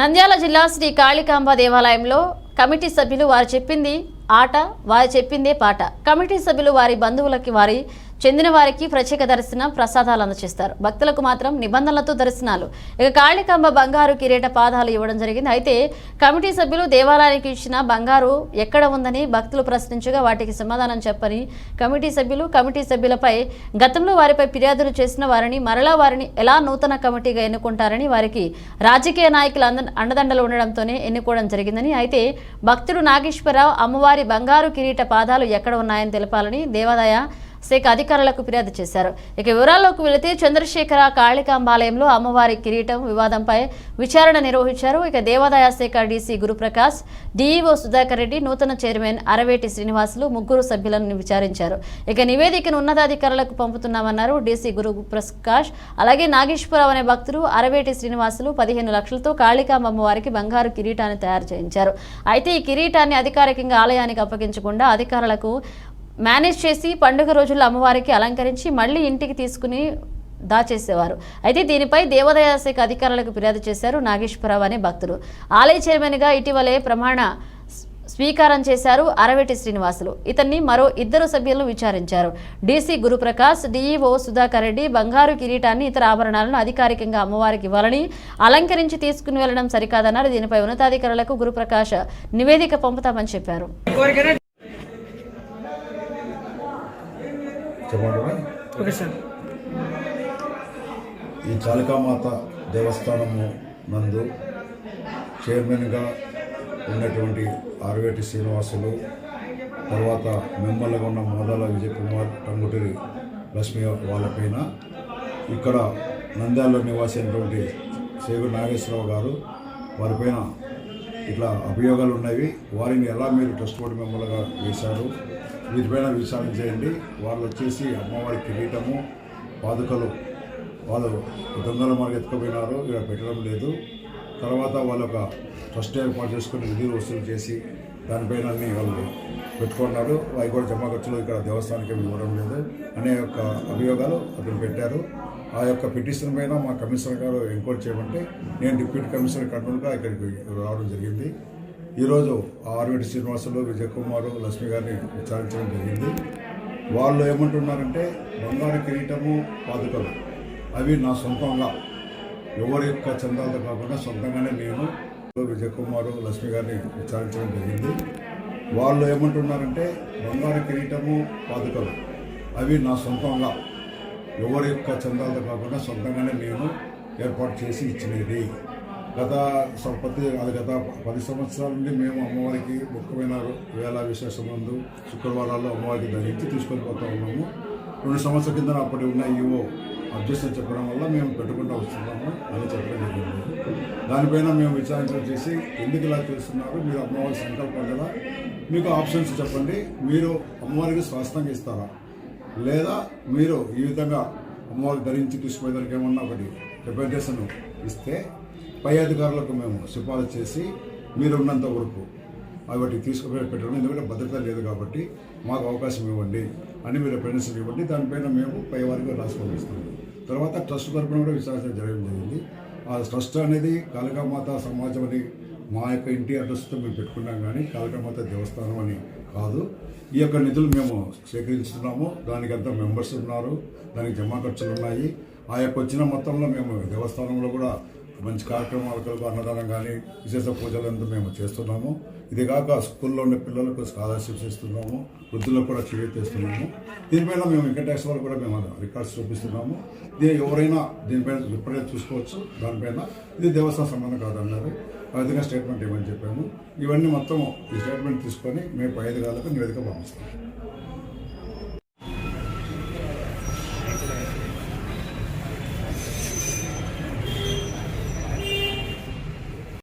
నంద్యాల జిల్లా శ్రీ కాళికాంబ దేవాలయంలో కమిటీ సభ్యులు వారు చెప్పింది ఆట వారు చెప్పిందే పాట. కమిటీ సభ్యులు వారి బంధువులకి వారి చెందిన వారికి ప్రత్యేక దర్శనం ప్రసాదాలు అందజేస్తారు భక్తులకు మాత్రం నిబంధనలతో దర్శనాలు. ఇక కాళికాంబ బంగారు కిరీట పాదాలు ఇవ్వడం జరిగింది. అయితే కమిటీ సభ్యులు దేవాలయానికి ఇచ్చిన బంగారు ఎక్కడ ఉందని భక్తులు ప్రశ్నించగా వాటికి సమాధానం చెప్పని కమిటీ సభ్యులు కమిటీ సభ్యులపై గతంలో వారిపై ఫిర్యాదులు చేసిన వారిని మరలా వారిని ఎలా నూతన కమిటీగా ఎన్నుకుంటారని వారికి రాజకీయ నాయకుల అంద అండదండలు ఉండడంతోనే ఎన్నుకోవడం జరిగిందని అయితే భక్తుడు నాగేశ్వరరావు అమ్మవారి బంగారు కిరీట పాదాలు ఎక్కడ ఉన్నాయని తెలపాలని దేవాదాయ శాఖ అధికారులకు ఫిర్యాదు చేశారు. ఇక వివరాల్లోకి వెళితే చంద్రశేఖర కాళికాంబాలయంలో అమ్మవారి కిరీటం వివాదంపై విచారణ నిర్వహించారు. ఇక దేవాదాయ శాఖ డీసీ గురుప్రకాష్ డీఈఓ సుధాకర్ రెడ్డి నూతన చైర్మన్ అరవేటి శ్రీనివాసులు ముగ్గురు సభ్యులను విచారించారు. ఇక నివేదికను ఉన్నతాధికారులకు పంపుతున్నామన్నారు డీసీ గురు ప్రకాష్ అలాగే నాగేశ్వరరావు అనే భక్తులు అరవేటి శ్రీనివాసులు పదిహేను లక్షలతో కాళికాంబ అమ్మవారికి బంగారు కిరీటాన్ని తయారు చేయించారు. అయితే ఈ కిరీటాన్ని అధికారికంగా ఆలయానికి అప్పగించకుండా అధికారులకు మేనేజ్ చేసి పండుగ రోజుల్లో అమ్మవారికి అలంకరించి మళ్ళీ ఇంటికి తీసుకుని దాచేసేవారు. అయితే దీనిపై దేవాదాయ శాఖ అధికారులకు ఫిర్యాదు చేశారు నాగేశ్వరరావు అనే భక్తులు. ఆలయ చైర్మన్గా ఇటీవలే ప్రమాణ స్వీకారం చేశారు అరవెటి శ్రీనివాసులు. ఇతన్ని మరో ఇద్దరు సభ్యులను విచారించారు. డీసీ గురుప్రకాష్ డీఈఓ సుధాకర్ రెడ్డి బంగారు కిరీటాన్ని ఇతర ఆభరణాలను అధికారికంగా అమ్మవారికి ఇవ్వాలని అలంకరించి తీసుకుని వెళ్ళడం సరికాదన్నారు. దీనిపై ఉన్నతాధికారులకు గురుప్రకాష్ నివేదిక పంపుతామని చెప్పారు. చెప్పమంటారా ఓకే సార్. ఈ కాళికామాత దేవస్థానము నందు చైర్మన్గా ఉన్నటువంటి ఆర్వేటి శ్రీనివాసులు తర్వాత మెంబర్లుగా ఉన్న మోదాల విజయ్ కుమార్ టంగుటిరి లక్ష్మి వాళ్ళపైన ఇక్కడ నంద్యాలలో నివాసి అయినటువంటి నాగేశ్వరరావు గారు వారిపైన ఇట్లా అభియోగాలు ఉన్నవి. వారిని ఎలా మీరు ట్రస్ట్ బోర్డు మెంబర్లుగా వేశారు? వీటిపైన విచారణ చేయండి. వాళ్ళు వచ్చేసి అమ్మవారి కిరీటము పాదుకలు వాళ్ళు దొంగల మార్గం ఎత్తుకుపోయినారు. ఇక్కడ పెట్టడం లేదు. తర్వాత వాళ్ళు ఒక ట్రస్ట్ ఏర్పాటు చేసుకుని నిధులు వసూలు చేసి దానిపైన అన్ని వాళ్ళు పెట్టుకున్నారు అవి కూడా జమా ఖర్చులు ఇక్కడ దేవస్థానానికి ఇవ్వడం లేదు. అనే యొక్క అభియోగాలు అతను పెట్టారు. ఆ యొక్క పిటిషన్ పైన మా కమిషనర్ గారు ఎంక్వైరీ చేయమంటే నేను డిప్యూటీ కమిషనర్ కర్నూలుగా ఇక్కడికి రావడం జరిగింది. ఈరోజు ఆర్వేటి శ్రీనివాసులు విజయకుమారు లక్ష్మి గారిని విచారించడం జరిగింది. వాళ్ళు ఏమంటున్నారంటే బంగారు కిరీటము పాదుకలు. అవి నా సొంతంగా. ఎవరి యొక్క చందాలతో కాకుండా సొంతంగానే నేను విజయకుమారు లక్ష్మి గారిని విచారించడం జరిగింది. వాళ్ళు ఏమంటున్నారంటే బంగారు కిరీటము పాదుకలు. అవి నా సొంతంగా. ఎవరి యొక్క చందాలతో కాకుండా సొంతంగానే నేను ఏర్పాటు చేసి ఇచ్చినది. గత ప్రతి అది గత పది సంవత్సరాల నుండి మేము అమ్మవారికి ముఖ్యమైన వేళ విశేషమందు శుక్రవారాల్లో అమ్మవారికి ధరించి తీసుకొని పోతా ఉన్నాము. రెండు సంవత్సరాల కింద అప్పటి ఉన్న ఈవో అబ్జెక్షన్ చెప్పడం వల్ల మేము పెట్టుకుంటూ వస్తున్నాము అని చెప్పడం జరిగింది. దానిపైన మేము విచారించడం చేసి ఎందుకు ఇలా చేస్తున్నారు మీరు అమ్మవారి సంకల్పం కదా మీకు ఆప్షన్స్ చెప్పండి. మీరు అమ్మవారికి స్వాస్థంగా ఇస్తారా? లేదా మీరు ఈ విధంగా అమ్మవారికి ధరించి తీసుకుపోయేదానికి ఏమన్నా ఒకటి రిప్రజెంటేషన్ ఇస్తే పై అధికారులకు మేము సిఫారసు చేసి మీరు ఉన్నంత వరకు అవి తీసుకుపోయి పెట్టడం ఎందుకంటే భద్రత లేదు కాబట్టి మాకు అవకాశం ఇవ్వండి అని మీరు రిప్రజెంటేషన్ ఇవ్వండి. దానిపైన మేము పై వారికి రాసుకొని తర్వాత ట్రస్ట్ తరపున కూడా విచారించడం జరగడం జరిగింది. ఆ ట్రస్ట్ అనేది కాళికామాత సమాజం అని మా యొక్క ఇంటి అడ్రస్తో మేము పెట్టుకున్నాం కానీ కాళికామాత దేవస్థానం అని కాదు. ఈ యొక్క నిధులు మేము సేకరించుతున్నాము. దానికి అంతా మెంబర్స్ ఉన్నారు. దానికి జమా ఖర్చులు ఉన్నాయి. ఆ యొక్క వచ్చిన మొత్తంలో మేము దేవస్థానంలో కూడా మంచి కార్యక్రమాలకు అన్నదానం కానీ విశేష పూజలు అంతా మేము చేస్తున్నాము. ఇది కాక స్కూల్లో ఉన్న పిల్లలకు స్కాలర్షిప్స్ ఇస్తున్నాము వృద్ధులకు కూడా చేస్తున్నాము దీనిపైన మేము వెంకటేశ్వర కూడా మేము రికార్డ్స్ చూపిస్తున్నాము. దీని ఎవరైనా దీనిపైన ఎప్పుడైనా చూసుకోవచ్చు. దానిపైన ఇది దేవస్థానం సంబంధం కాదన్నారు. ఆ విధంగా స్టేట్మెంట్ ఇవ్వని చెప్పాము. ఇవన్నీ మొత్తం ఈ స్టేట్మెంట్ తీసుకొని మేము పై అధికారులకు నివేదిక పంపిస్తాము